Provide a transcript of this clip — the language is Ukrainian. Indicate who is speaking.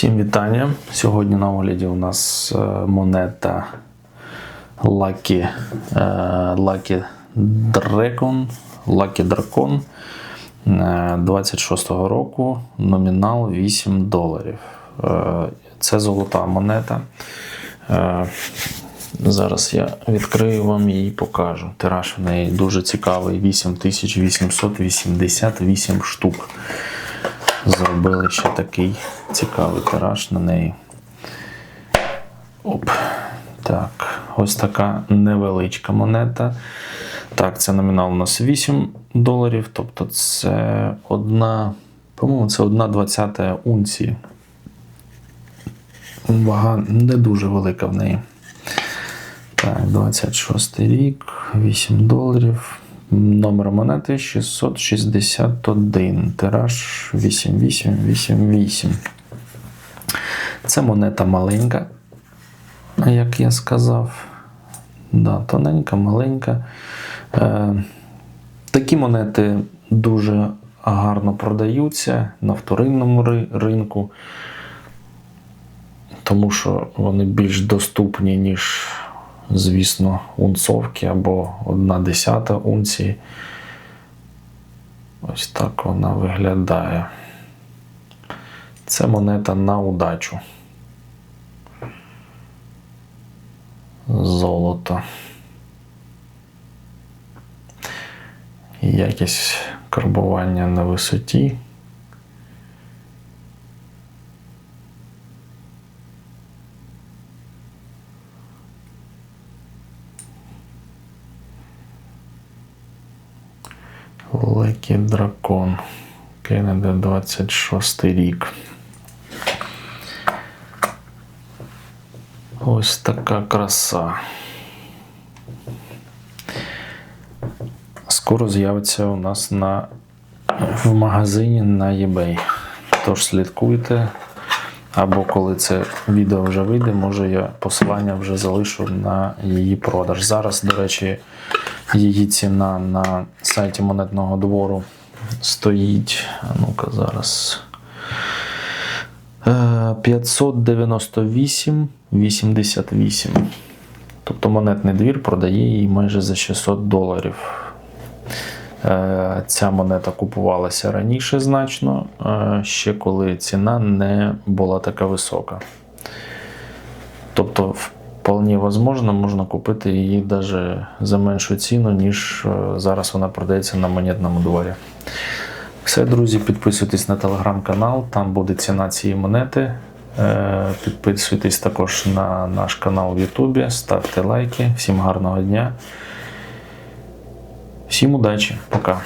Speaker 1: Всім вітання. Сьогодні на огляді у нас е, монета Lucky, е, Lucky Dragon, Lucky Dragon е, 26-го року, номінал 8 доларів. Це золота монета. Зараз я відкрию вам її покажу. Тираж в неї дуже цікавий: 8888 штук. Зробили ще такий цікавий тираж на неї. Оп. Так, ось така невеличка монета. Так, це номінал у нас 8 доларів, тобто це одна, по-моєму, це одна двадцята унції. Вага не дуже велика в неї. Так, 26 рік, 8 доларів. Номер монети 661. Тираж 8888. Це монета маленька, як я сказав. Да, тоненька, маленька. Е, такі монети дуже гарно продаються на вторинному ри- ринку, тому що вони більш доступні, ніж, звісно, унцовки або одна десята унції. Ось так вона виглядає. Це монета на удачу. Золото. Якість карбування на висоті. Лекі Дракон. Кеннеди 26 рік. Ось така краса. Скоро з'явиться у нас на, в магазині на eBay. Тож слідкуйте. Або коли це відео вже вийде, може я посилання вже залишу на її продаж. Зараз, до речі, її ціна на сайті монетного двору стоїть. Ну-ка зараз. Е, 598,88. Тобто монетний двір продає її майже за 600 доларів. Е, Ця монета купувалася раніше значно, е, ще коли ціна не була така висока. Тобто, вполне возможно, можна купити її навіть за меншу ціну, ніж е, зараз вона продається на монетному дворі. Все, друзі, підписуйтесь на телеграм-канал, там буде ціна цієї монети. Підписуйтесь також на наш канал в Ютубі, ставте лайки. Всім гарного дня. Всім удачі, пока.